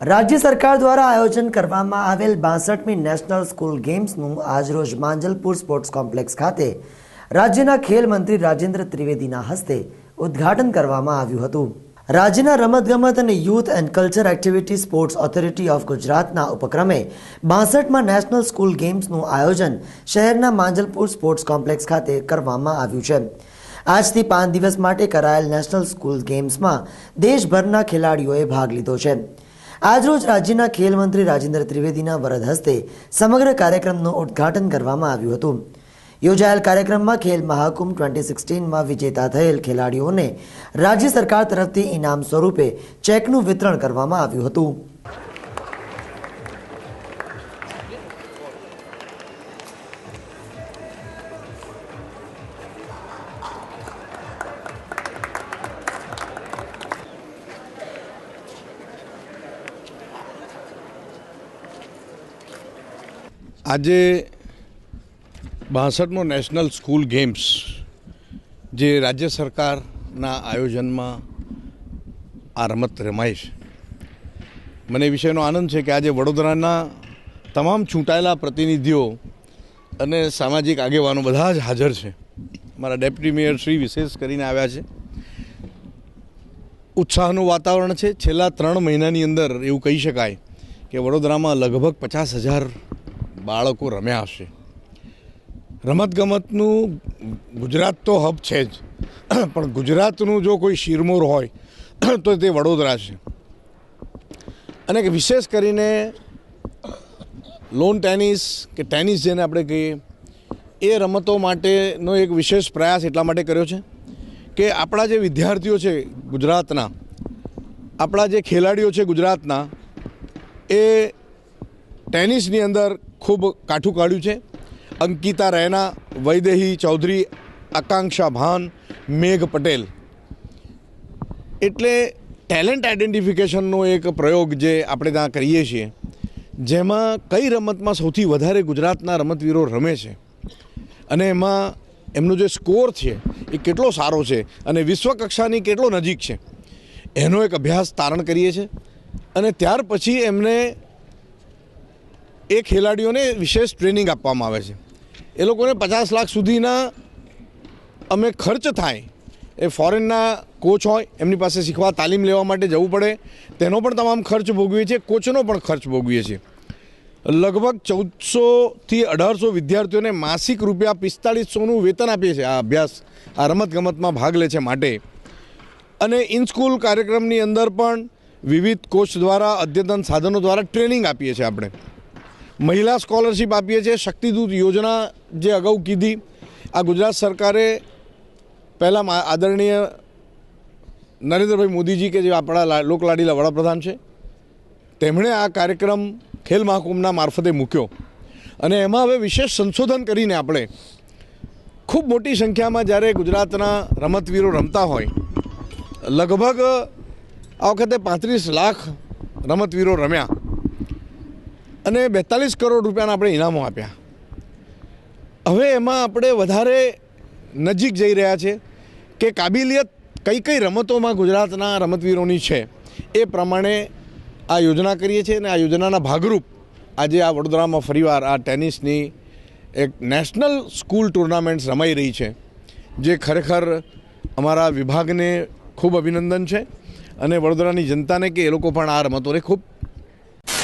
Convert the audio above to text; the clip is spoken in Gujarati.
રાજ્ય સરકાર દ્વારા આયોજન કરવામાં આવેલ બાસઠમી નેશનલ સ્કૂલ ગેમ્સનું આજરોજ માંજલપુર સ્પોર્ટ્સ કોમ્પ્લેક્સ ખાતે રાજ્યના ખેલ મંત્રી રાજેન્દ્ર ત્રિવેદીના હસ્તે ઉદ્ઘાટન કરવામાં આવ્યું હતું. રાજ્યના રમતગમત અને youth and culture activity sports authority of ગુજરાતના ઉપક્રમે બાસઠમાં નેશનલ સ્કૂલ ગેમ્સનું આયોજન શહેરના માંજલપુર સ્પોર્ટ્સ કોમ્પ્લેક્સ ખાતે કરવામાં આવ્યું છે. આજથી પાંચ દિવસ માટે કરાયેલ નેશનલ સ્કૂલ ગેમ્સમાં દેશભરના ખેલાડીઓએ ભાગ લીધો છે. આજરોજ રાજ્યના ખેલ મંત્રી રાજેન્દ્ર ત્રિવેદીના વરદ હસ્તે સમગ્ર કાર્યક્રમનું ઉદ્ઘાટન કરવામાં આવ્યું હતું. યોજાયેલ કાર્યક્રમમાં ખેલ મહાકુંભ ટ્વેન્ટી સિક્સટીનમાં વિજેતા થયેલ ખેલાડીઓને રાજ્ય સરકાર તરફથી ઇનામ સ્વરૂપે ચેકનું વિતરણ કરવામાં આવ્યું હતું. આજે બાસઠમો નેશનલ સ્કૂલ ગેમ્સ જે રાજ્ય સરકારના આયોજનમાં આ રમત રમાય છે. મને વિષયનો આનંદ છે કે આજે વડોદરાના તમામ ચૂંટાયેલા પ્રતિનિધિઓ અને સામાજિક આગેવાનો બધા જ હાજર છે. મારા ડેપ્યુટી મેયર શ્રી વિશેષ કરીને આવ્યા છે. ઉત્સાહનું વાતાવરણ છે. છેલ્લા ત્રણ મહિનાની અંદર એવું કહી શકાય કે વડોદરામાં લગભગ પચાસ હજાર બાળકો રમ્યા હશે. રમતગમતનું ગુજરાત તો હબ છે જ. પણ ગુજરાતનું જો કોઈ શિરમોર હોય, તો તે વડોદરા છે. અને વિશેષ કરીને લોન ટેનિસ કે ટેનિસ જેને આપણે કહીએ, એ રમતો માટેનો એક વિશેષ પ્રયાસ એટલા માટે કર્યો છે કે આપણા જે વિદ્યાર્થીઓ છે ગુજરાતના, આપણા જે ખેલાડીઓ છે ગુજરાતના, એ ટેનિસની અંદર ખૂબ કાઠું કાઢ્યું છે. અંકિતા રૈના, વૈદેહી ચૌધરી, આકાંક્ષા ભાન, મેઘ પટેલ. એટલે ટેલેન્ટ આઇડેન્ટિફિકેશનનો એક પ્રયોગ જે આપણે ત્યાં કરીએ છીએ, જેમાં કઈ રમતમાં સૌથી વધારે ગુજરાતના રમતવીરો રમે છે અને એમાં એમનો જે સ્કોર છે એ કેટલો સારો છે અને વિશ્વ કક્ષાની કેટલો નજીક છે, એનો એક અભ્યાસ તારણ કરીએ છીએ અને ત્યાર પછી એમને એ ખેલાડીઓને વિશેષ ટ્રેનિંગ આપવામાં આવે છે. એ લોકોને પચાસ લાખ સુધીના અમે ખર્ચ થાય એ ફોરેનના કોચ હોય, એમની પાસે શીખવા, તાલીમ લેવા માટે જવું પડે. તેનો પણ તમામ ખર્ચ ભોગવીએ છીએ કોચનો પણ ખર્ચ ભોગવીએ છીએ. લગભગ ચૌદસોથી અઢારસો વિદ્યાર્થીઓને માસિક રૂપિયા પિસ્તાળીસોનું વેતન આપીએ છીએ. આ અભ્યાસ, આ રમતગમતમાં ભાગ લે છે માટે. અને ઇન સ્કૂલ કાર્યક્રમની અંદર પણ વિવિધ કોચ દ્વારા, અદ્યતન સાધનો દ્વારા ટ્રેનિંગ આપીએ છીએ આપણે. મહિલા સ્કોલરશિપ આપીએ છીએ. શક્તિદૂત યોજના જે અગાઉ કીધી, આ ગુજરાત સરકારે પહેલાં આદરણીય નરેન્દ્રભાઈ મોદીજી કે જે આપણા લોકલાડીલા વડાપ્રધાન છે, તેમણે આ કાર્યક્રમ ખેલ મહાકુંભના મારફતે મૂક્યો. અને એમાં હવે વિશેષ સંશોધન કરીને આપણે ખૂબ મોટી સંખ્યામાં જ્યારે ગુજરાતના રમતવીરો રમતા હોય, લગભગ આ વખતે પાંત્રીસ લાખ રમતવીરો રમ્યા. અને બેતાલીસ કરોડ રૂપિયાના આપણે ઇનામો આપ્યા. હવે એમાં આપણે વધારે નજીક જઈ રહ્યા છે કે કાબિલિયત કઈ કઈ રમતોમાં ગુજરાતના રમતવીરોની છે એ પ્રમાણે આ યોજના કરીએ છીએ અને આ યોજનાના ભાગરૂપ આજે આ વડોદરામાં ફરીવાર આ ટેનિસની એક નેશનલ સ્કૂલ ટુર્નામેન્ટ્સ રમાઈ રહી છે, જે ખરેખર અમારા વિભાગને ખૂબ અભિનંદન છે અને વડોદરાની જનતાને કે એ લોકો પણ આ રમતોને ખૂબ